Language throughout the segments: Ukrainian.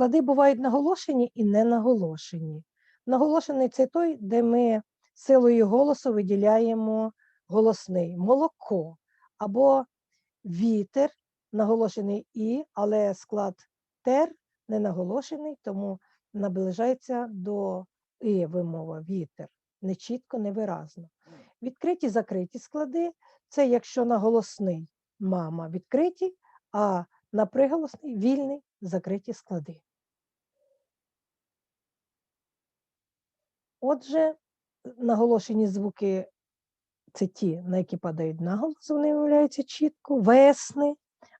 Склади бувають наголошені і не наголошені. Наголошений це той, де ми силою голосу виділяємо голосний молоко або вітер, наголошений і, але склад тер не наголошений, тому наближається до і вимова вітер. Нечітко, невиразно. Відкриті закриті склади це якщо наголосний мама відкриті, а на приголосний вільний закриті склади. Отже, наголошені звуки це ті, на які падають наголос, вони виявляються чітко, весни,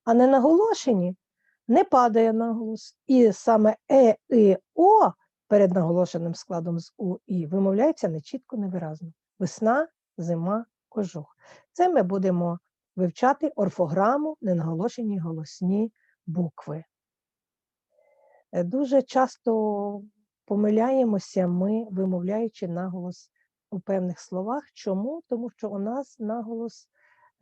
а не наголошені не падає наголос. І саме е, і, о перед наголошеним складом з у і вимовляється нечітко, невиразно. Весна, зима, кожух. Це ми будемо вивчати орфограму, ненаголошені голосні букви. Е, Дуже часто помиляємося ми, вимовляючи наголос у певних словах. Чому? Тому що у нас наголос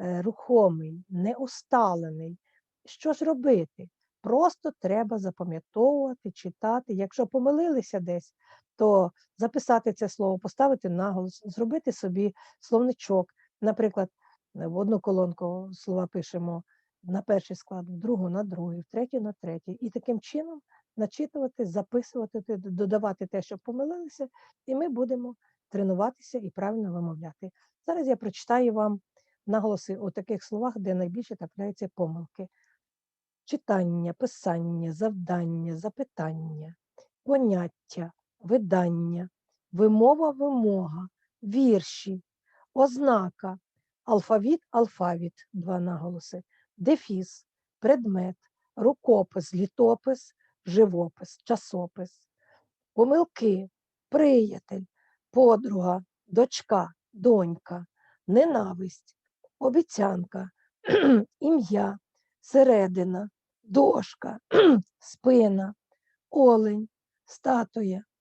е, рухомий, неусталений. Що ж робити? Просто треба запам'ятовувати, читати. Якщо помилилися десь, то записати це слово, поставити наголос, зробити собі словничок. Наприклад, в одну колонку слова пишемо на перший склад, в другу на другий, в третю на третій. І таким чином начитувати, записувати, додавати те, що помилилися, і ми будемо тренуватися і правильно вимовляти. Зараз я прочитаю вам наголоси у таких словах, де найбільше трапляються помилки. Читання, писання, завдання, запитання, поняття, видання, вимова, вимога, вірші, ознака, алфавіт, алфавіт, два наголоси, дефіс, предмет, рукопис, літопис, живопис, часопис, помилки, приятель, подруга, дочка, донька, ненависть, обіцянка, ім'я, середина, дошка, спина, олень, статуя,